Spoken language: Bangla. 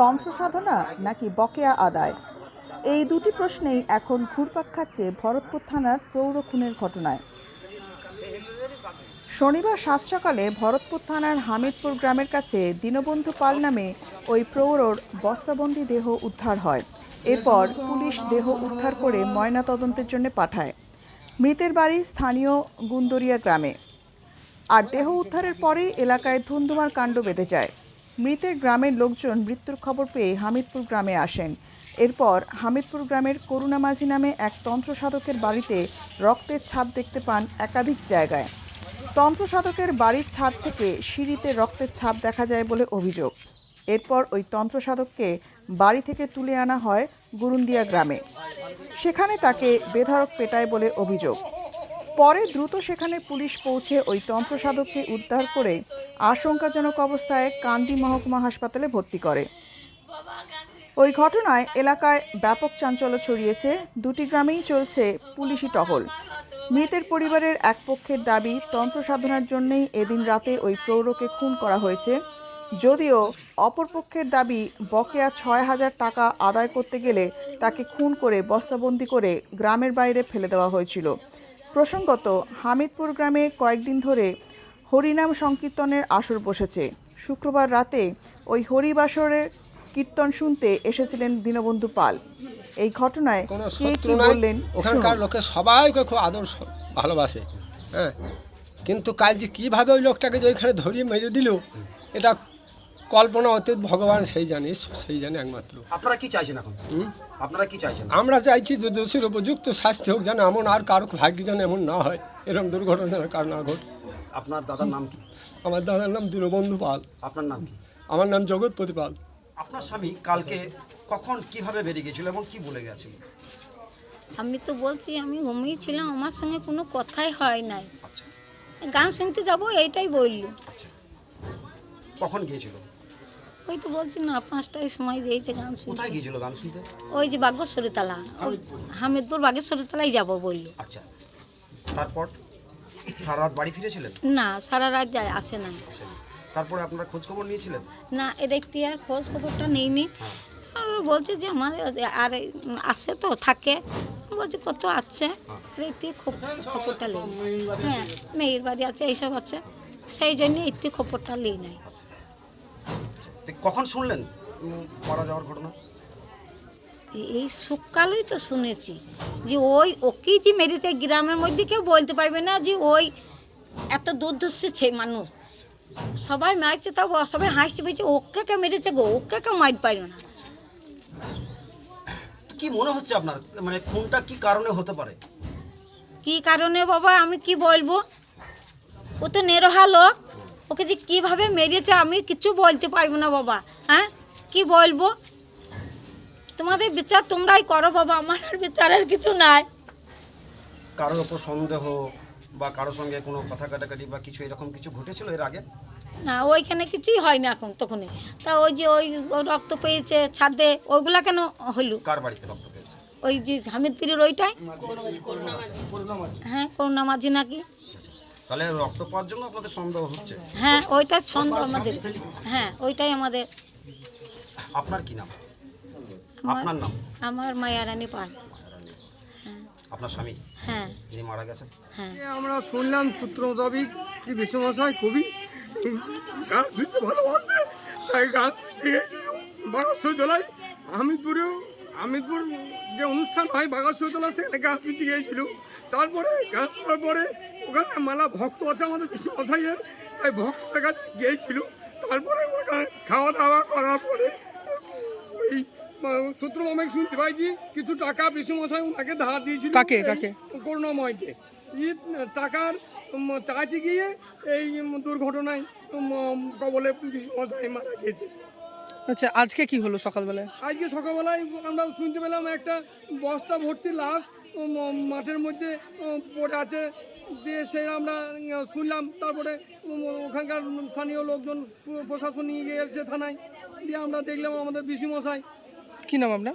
তন্ত্র সাধনা নাকি বকেয়া আদায়? এই দুটি প্রশ্নেই এখন ঘুরপাক খাচ্ছে ভরতপুর থানার প্রৌঢ় খুনের ঘটনায়। শনিবার সাত সকালে ভরতপুর থানার হামিদপুর গ্রামের কাছে দীনবন্ধু পাল নামে ওই প্রৌঢ়র বস্তাবন্দি দেহ উদ্ধার হয়। এরপর পুলিশ দেহ উদ্ধার করে ময়না তদন্তের জন্য পাঠায়। মৃতের বাড়ি স্থানীয় গুন্দরিয়া গ্রামে। আর দেহ উদ্ধারের পরেই এলাকায় ধুন্ধুমার কাণ্ড বেঁধে যায়। মৃতের গ্রামের লোকজন মৃত্যুর খবর পেয়ে হামিদপুর গ্রামে আসেন। এরপর হামিদপুর গ্রামের করুণা মাঝি নামে এক তন্ত্র সাধকের বাড়িতে রক্তের ছাপ দেখতে পান একাধিক জায়গায়। তন্ত্র সাধকের বাড়ির ছাদ থেকে সিঁড়িতে রক্তের ছাপ দেখা যায় বলে অভিযোগ। এরপর ওই তন্ত্র সাধককে বাড়ি থেকে তুলে আনা হয় গুরুন্দিয়া গ্রামে। সেখানে তাকে বেধড়ক পেটায় বলে অভিযোগ। পরে দ্রুত সেখানে পুলিশ পৌঁছে ওই তন্ত্র সাধককে উদ্ধার করে আশঙ্কাজনক অবস্থায় কান্দি মহকুমা হাসপাতালে ভর্তি করে। ওই ঘটনায় এলাকায় ব্যাপক চাঞ্চল্য ছড়িয়েছে। দুটি গ্রামেই চলছে পুলিশি টহল। মৃতের পরিবারের এক পক্ষের দাবি তন্ত্র সাধনার জন্যই এদিন রাতে ওই প্রৌঢ়কে খুন করা হয়েছে। যদিও অপর পক্ষের দাবি, বকেয়া ছয় হাজার টাকা আদায় করতে গেলে তাকে খুন করে বস্তাবন্দি করে গ্রামের বাইরে ফেলে দেওয়া হয়েছিল। প্রসঙ্গত হামিদপুর গ্রামে কয়েকদিন ধরে হরিনাম সংকীর্তনের আসর বসেছে। শুক্রবার রাতে ওই হরিবাসরের কীর্তন শুনতে এসেছিলেন দীনবন্ধু পাল। এই ঘটনায় কে কি বললেন ওখানকার লোকে সবাইকে খুব আদর ভালোবাসে হ্যাঁ। কিন্তু কাল যে কীভাবে ওই লোকটাকে যে ওইখানে ধরিয়ে মেরে দিল এটা কল্পনা অতীত ভগবান সেই জানে সেই জানে একমাত্র। আপনারা কি চাইছেন এখন? আপনারা কি চাইছেন? আমরা চাইছি যে দোষীর উপযুক্ত শাস্তি হোক যেন এমন আর কারও ভাগ্য যেন এমন না হয় এরকম দুর্ঘটনা যেন কার না ঘট। আপনার দাদার নাম কি? আমার দাদার নাম দীনবন্ধু পাল। আপনার নাম কি? আমার নাম জগৎপতি পাল। আপনার স্বামী কালকে কখন কীভাবে বেরিয়ে গেছিল এবং কি বলে গেছিল? আমি তো বলছি আমি ঘুমিয়েছিলাম আমার সঙ্গে কোনো কথাই হয় নাই। আচ্ছা। গান শুনতে যাব এইটাই বলল। আচ্ছা। কখন গিয়েছিল? ওই তো বলছি না পাঁচটায় সময় দিয়েছে গান শুনতে। কোথায় গিয়েছিল গান শুনতে? ওই যে বাগেশ্বরী তালা ওই হামিদপুর বাগেশ্বরী তালাই যাব বলল। আচ্ছা তারপর সারা রাত বাড়ি ফিরেছিলেন? না সারা রাত যায় আসে না তারপরে আপনারা খোঁজ খবর নিয়েছিলেন? না এ দেখতে আর খোঁজ খবরটা নেইনি আর ও বলছে যে আমার আর আসে তো থাকে। বলছে কত আছে? দেখতে খবরটা নেই। হ্যাঁ মেয়ের বাড়ি আছে এইসব আছে। সেই জন্য একটু খবরটা নেই নাই। তো কখন শুনলেন? মারা যাওয়ার ঘটনা। এই সকালেই তো শুনেছি যে ওই ওকেই যে মেরেছে গ্রামের মধ্যে কেউ বলতে পারবে না যে ওই এত দুর্ধর্ষ মানুষ। সবাই মারছে তাও সবাই হাসছে বলছে ওকে কে মেরেছে গো? ওকে কে মার পারবে না? কি মনে হচ্ছে আপনার? মানে খুনটা কি কারণে হতে পারে? কি কারণে বাবা? আমি কি বলব? ও তো নেরোহা লোক। ওকে যে কীভাবে মেরেছে আমি কিছু বলতে পারব না বাবা হ্যাঁ? কি বলব? তোমাদের বিচার তোমরাই করো বাবা আমার আর বিচারের কিছু নাই। কারোর ওপর সন্দেহ বা কারোর সঙ্গে কোনো কথা কাটাকাটি বা কিছু এরকম কিছু ঘটেছিল এর আগে? না ওইখানে কিছুই হয় না এখন তখনই। তা ওই যে ওই রক্ত পেয়েছে ছাদে ওইগুলা কেন হলো? কার বাড়িতে রক্ত পেয়েছে? ওই যে হামিদপুরের ওইটাই? হ্যাঁ করুণা মাঝি নাকি? তাহলে রক্ত পাওয়ার জন্য আপনাদের সন্দেহ হচ্ছে? হ্যাঁ ওইটা ছন্দ আমাদের। হ্যাঁ ওইটাই আমাদের। আপনার কি নাম? আপনার নাম? আমার মায়ারানী পাল। আপনার স্বামী? হ্যাঁ। যিনি মারা গেছেন? হ্যাঁ। আমরা শুনলাম সূত্র মোতাবিক কি বিশ্বমশাই খুবই গান শুনতে ভালোবাসে তাই গান শুনতে গিয়েছিল বাগাসতলায় হামিদপুরেও হামিদপুর যে অনুষ্ঠান হয় বাগাসতলা সেখানে গান শুনতে গিয়েছিল। তারপরে গান শোনার পরে ওখানে মালা ভক্ত আছে আমাদের বিশ্বমশাইয়ের তাই ভক্তের কাছে গিয়েছিল। তারপরে ওখানে খাওয়া দাওয়া করার পরে ওই সূত্র মামিক শুনতে পাইছি কিছু টাকা বিশ্বমশাই ওনাকে ধার দিয়েছিল কাকে, এই কাকে? করুণাময়কে। টাকার চাইতে গিয়ে এই দুর্ঘটনায় কবলে বিশ্বমশাই মারা গিয়েছে। আচ্ছা আজকে কি হলো সকালবেলায়? আজকে সকালবেলায় আমরা শুনতে পেলাম একটা বস্তা ভর্তি লাশ মাঠের মধ্যে পড়ে আছে। দিয়ে সে আমরা শুনলাম তারপরে ওখানকার স্থানীয় লোকজন পুরো প্রশাসন নিয়ে গিয়েছে থানায়। দিয়ে আমরা দেখলাম আমাদের মশাই কি নাম আপনার?